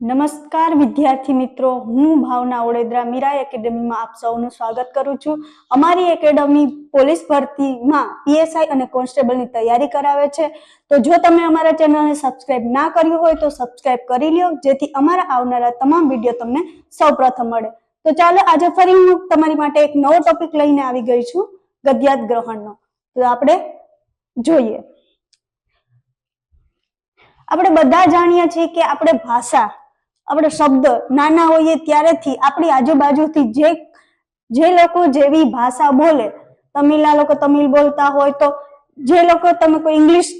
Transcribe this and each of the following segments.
નમસ્કાર વિદ્યાર્થી મિત્રો, હું ભાવના ઓડેદરા મીરા એકેડમીમાં આપ સૌનું સ્વાગત કરું છું. અમારી એકેડમી પોલીસ ભરતીમાં પીએસઆઈ અને કોન્સ્ટેબલની તૈયારી કરાવે છે. તો જો તમે અમારા ચેનલને સબસ્ક્રાઇબ ના કર્યું હોય તો સબસ્ક્રાઇબ કરી લ્યો, જેથી અમારા આવનારા તમામ વીડિયો તમને સૌપ્રથમ મળે. તો ચાલો આજે ફરી હું તમારી માટે એક નવો ટોપિક લઈને આવી ગઈ છું, ગદ્યાત ગ્રહણનો. તો આપણે જોઈએ. આપણે બધા જાણીએ છીએ કે આપણે ભાષા આપણે શબ્દ નાના હોઈએ ત્યારેથી આપણી આજુબાજુથી જે જે લોકો જેવી ભાષા બોલે, તમિલના લોકો તમિલ બોલતા હોય તો, જે લોકો તમે કોઈ ઇંગ્લિશ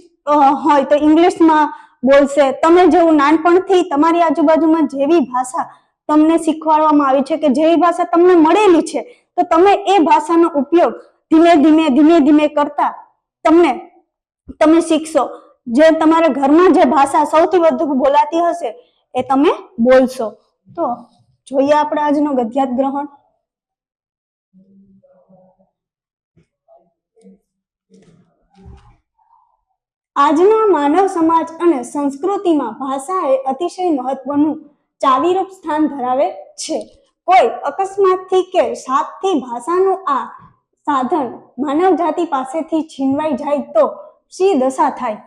હોય તો ઇંગ્લિશમાં બોલશે. તમે જેવું નાનપણથી તમારી આજુબાજુમાં જેવી ભાષા તમને શીખવાડવામાં આવી છે કે જેવી ભાષા તમને મળેલી છે, તો તમે એ ભાષાનો ઉપયોગ ધીમે ધીમે ધીમે ધીમે કરતા તમને, તમે શીખશો. જે તમારા ઘરમાં જે ભાષા સૌથી વધુ બોલાતી હશે એ તમે બોલશો. તો જોઈએ આપણે આજનો ગધ્યાત ગ્રહણ. આજના માનવ સમાજ અને સંસ્કૃતિમાં ભાષા એ અતિશય મહત્વનું ચાવીરૂપ સ્થાન ધરાવે છે. કોઈ અકસ્માતથી કે સાતથી ભાષાનું આ સાધન માનવ જાતિ પાસેથી છીનવાઈ જાય તો શી દશા થાય?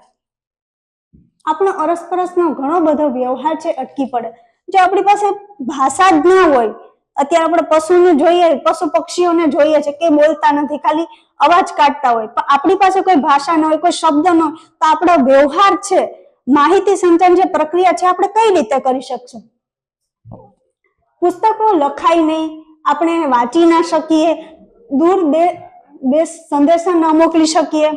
આપણો અરસપરસનો ઘણો બધો વ્યવહાર છે, અટકી પડે. જો આપણી પાસે ભાષા જ ના હોય, અત્યારે આપણે પશુને જોઈએ, પશુ પક્ષીઓને જોઈએ છે કે બોલતા નથી, ખાલી અવાજ કાઢતા હોય. પણ આપણી પાસે કોઈ ભાષા ન હોય, કોઈ શબ્દ ન હોય, તો આપણો વ્યવહાર છે, માહિતી સંચાર જે પ્રક્રિયા છે, આપણે કઈ રીતે કરી શકશું? પુસ્તકો લખાય નહીં, આપણે વાંચી ના શકીએ, દૂર બે સંદેશા ન મોકલી શકીએ.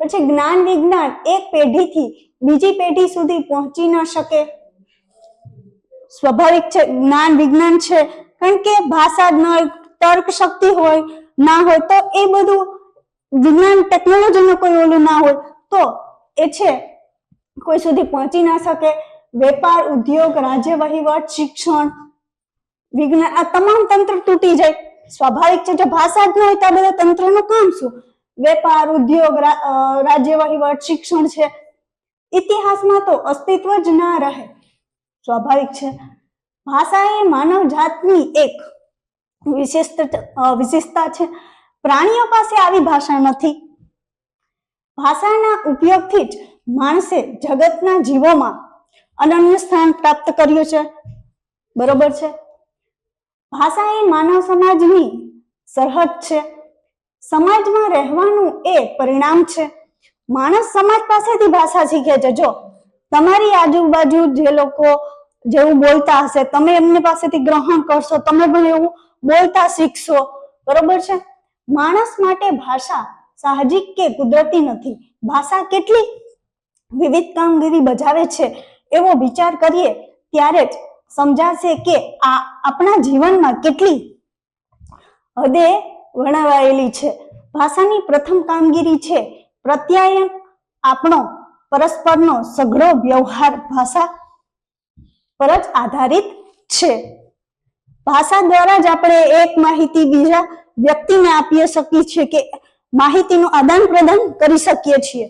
પછી જ્ઞાન વિજ્ઞાન, એક પેઢીથી બીજી પેઢી સુધી પહોંચી ન શકે. સ્વાભાવિક છે, જ્ઞાન વિજ્ઞાન છે, કારણ કે ભાષા ન તર્ક શક્તિ હોય, ના હોય, તો એ બધું વિજ્ઞાન ટેકનોલોજીનો કોઈ ઓલું ના હોય, તો એ છે, કોઈ સુધી પહોંચી ના શકે. વેપાર, ઉદ્યોગ, રાજ્ય વહીવટ, શિક્ષણ, વિજ્ઞાન, આ તમામ તંત્ર તૂટી જાય. સ્વાભાવિક છે, જો ભાષા જ ન હોય, તો આ બધા તંત્રનું કામ શું? વેપાર, ઉદ્યોગ રાજ્ય વહીવટ, શિક્ષણ છે ઇતિહાસમાં તો અસ્તિત્વ જ ના રહે. સ્વાભાવિક છે. ભાષા એ માનવ જાતની એક વિશિષ્ટ વિશેષતા છે. પ્રાણીઓ પાસે આવી ભાષા નથી. ભાષાના ઉપયોગથી જ માણસે જગતના જીવોમાં અનન્ય સ્થાન પ્રાપ્ત કર્યું છે. બરોબર છે? ભાષા એ માનવ સમાજની સરહદ છે. સમાજમાં રહેવાનું એ પરિણામ છે. માણસ સમાજ પાસેથી ભાષા શીખે છે. જો તમારી આજુબાજુ જે લોકો જેવું બોલતા હશે, તમે એમની પાસેથી ગ્રહણ કરશો, તમે પણ એવું બોલતા શીખશો. બરોબર છે? માણસ માટે ભાષા સાહજિક કે કુદરતી નથી. ભાષા કેટલી વિવિધ કામગીરી બજાવે છે એવો વિચાર કરીએ ત્યારે જ સમજાશે કે આ આપણા જીવનમાં કેટલી હદે વર્ણવાયેલી છે. ભાષાની પ્રથમ કામગીરી છે પ્રત્યાયન આપણો પરસ્પરનો સઘળો વ્યવહાર ભાષા પર જ આધારિત છે. ભાષા દ્વારા જ આપણે એક માહિતી બીજા વ્યક્તિને આપી શકીએ છીએ કે માહિતીનું આદાન પ્રદાન કરી શકીએ છીએ.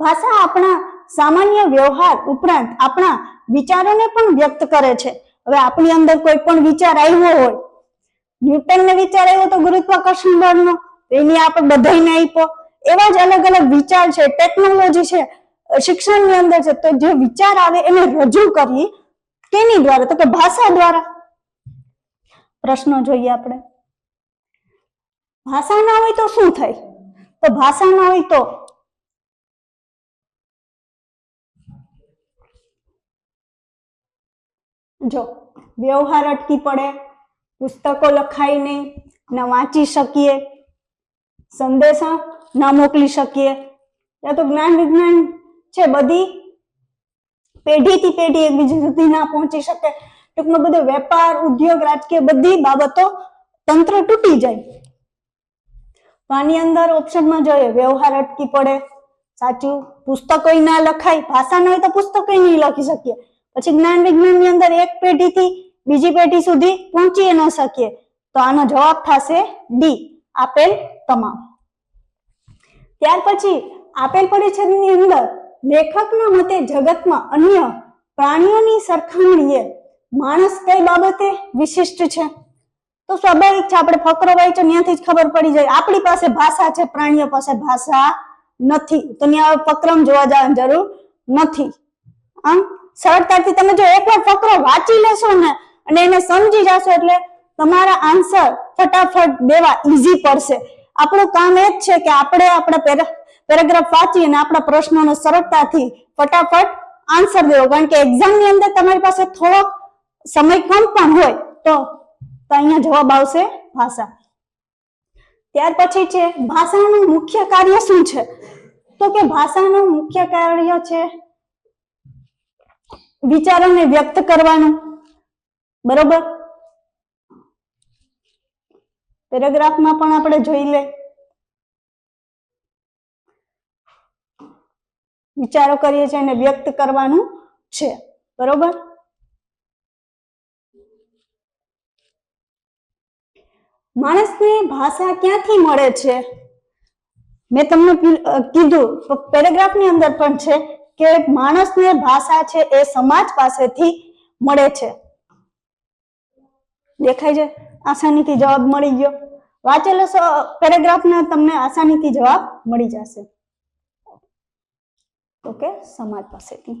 ભાષા આપણા સામાન્ય વ્યવહાર ઉપરાંત આપણા વિચારોને પણ વ્યક્ત કરે છે. હવે આપણી અંદર કોઈ પણ વિચાર આવ્યો હોય, ન્યૂટનને વિચાર આવ્યો તો ગુરુત્વાકર્ષણ બળનો એની આપણે બધાને આપ્યો. એવા જ અલગ અલગ વિચાર છે ટેકનોલોજી છે, શિક્ષણની અંદર છે, તો જે વિચાર આવે એને રજૂ કરી કેની દ્વારા, તો કે ભાષા દ્વારા. પ્રશ્નો જોઈએ આપણે. ભાષા ના હોય તો શું થાય? તો ભાષા ના હોય તો જો, વ્યવહાર અટકી પડે, પુસ્તકો લખાય નહીં, ના વાંચી શકીએ, સંદેશા ના મોકલી શકીએ. ત્યાં તો જ્ઞાન વિજ્ઞાન છે બધી. પેઢીથી પેઢી એકબીજા સુધી ના પહોંચી શકે. ટૂંકમાં બધો વેપાર, ઉદ્યોગ, રાજકીય બધી બાબતો તંત્ર તૂટી જાય. આની અંદર ઓપ્શનમાં જોઈએ, વ્યવહાર અટકી પડે. સાચું? પુસ્તકો ના લખાય. ભાષા ન હોય તો પુસ્તકો નહીં લખી શકીએ. પછી જ્ઞાન વિજ્ઞાનની અંદર એક પેઢીથી બીજી પેઢી સુધી પહોંચી ન શકીએ. તો આનો જવાબ થશે ડી. આપેલ તમામ. ત્યાર પછી આપેલ પરિચ્છેદની અંદર લેખકના મતે જગતમાં અન્ય પ્રાણીઓની સરખામણીએ માણસ કઈ બાબતે વિશિષ્ટ છે? તો સ્વાભાવિક છે, આપણે ફકરો વાંચો ત્યાંથી જ ખબર પડી જાય. આપણી પાસે ભાષા છે, પ્રાણીઓ પાસે ભાષા નથી. તો ત્યાં ફકરમ જોવા જવાની જરૂર નથી. આમ સરળતાથી તમે જો એકવાર ફકરો વાંચી લેશો ને, અને એને સમજી જશો એટલે તમારા આન્સર ફટાફટ દેવા ઈઝી પડશે. આપણું કામ એ જ છે કે આપણે આપણા પેરેગ્રાફ વાંચી અને આપણા પ્રશ્નોનો સરળતાથી ફટાફટ આન્સર દેવો. કારણ કે એક્ઝામની અંદર તમારી પાસે થોડોક સમય કમ પણ હોય તો અહીંયા જવાબ આવશે ભાષા. ત્યાર પછી છે ભાષાનું મુખ્ય કાર્ય શું છે? તો કે ભાષાનું મુખ્ય કાર્ય છે વિચારોને વ્યક્ત કરવાનું. બરોબર? પેરેગ્રાફમાં પણ આપણે જોઈ લે. વિચારો કરીએ છીએ અને વ્યક્ત કરવાનું છે. બરોબર? માણસને ભાષા ક્યાંથી મળે છે? મેં તમને કીધું પેરેગ્રાફની અંદર પણ છે કે માણસને ભાષા છે એ સમાજ પાસેથી મળે છે. દેખાય છે? આસાનીથી જવાબ મળી ગયો. વાંચેલો પેરેગ્રાફ ને તમને આસાનીથી જવાબ મળી જશે. ઓકે, સમાજ પાસેથી.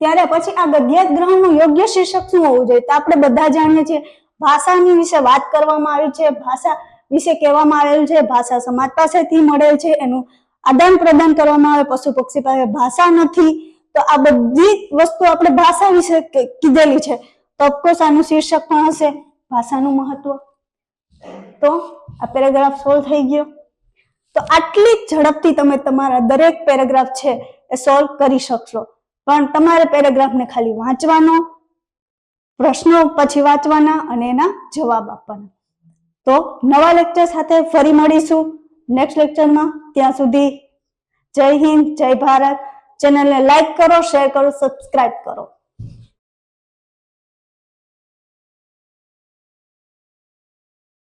ત્યારે પછી આ ગદ્ય ગ્રહણનું યોગ્ય શીર્ષક શું હોવું જોઈએ? તો આપણે બધા જાણીએ છીએ, ભાષાની વિશે વાત કરવામાં આવી છે, ભાષા વિશે કહેવામાં આવેલ છે, ભાષા સમાજ પાસેથી મળેલ છે, એનું આદાન પ્રદાન કરવામાં આવે, પશુ પક્ષી પાસે ભાષા નથી. તો આ બધી વસ્તુ આપણે ભાષા વિશે કીધેલી છે. તો ઓફકોર્સ આનું શીર્ષક પણ હશે. ભાષાનું મહત્વ. તો આ પેરેગ્રાફ સોલ્વ થઈ ગયો. તો આટલી ઝડપથી તમે તમારા દરેક પેરેગ્રાફ છે એ સોલ્વ કરી શકશો. પણ તમારે પેરેગ્રાફને ખાલી વાંચવાનો, પ્રશ્નો પછી વાંચવાના અને એના જવાબ આપવાના. તો નવા લેક્ચર સાથે ફરી મળીશું. નેક્સ્ટ લેક્ચરમાં ત્યાં સુધી જય હિન્દ, જય ભારત. ચેનલને લાઈક કરો શેર કરો સબસ્ક્રાઈબ કરો.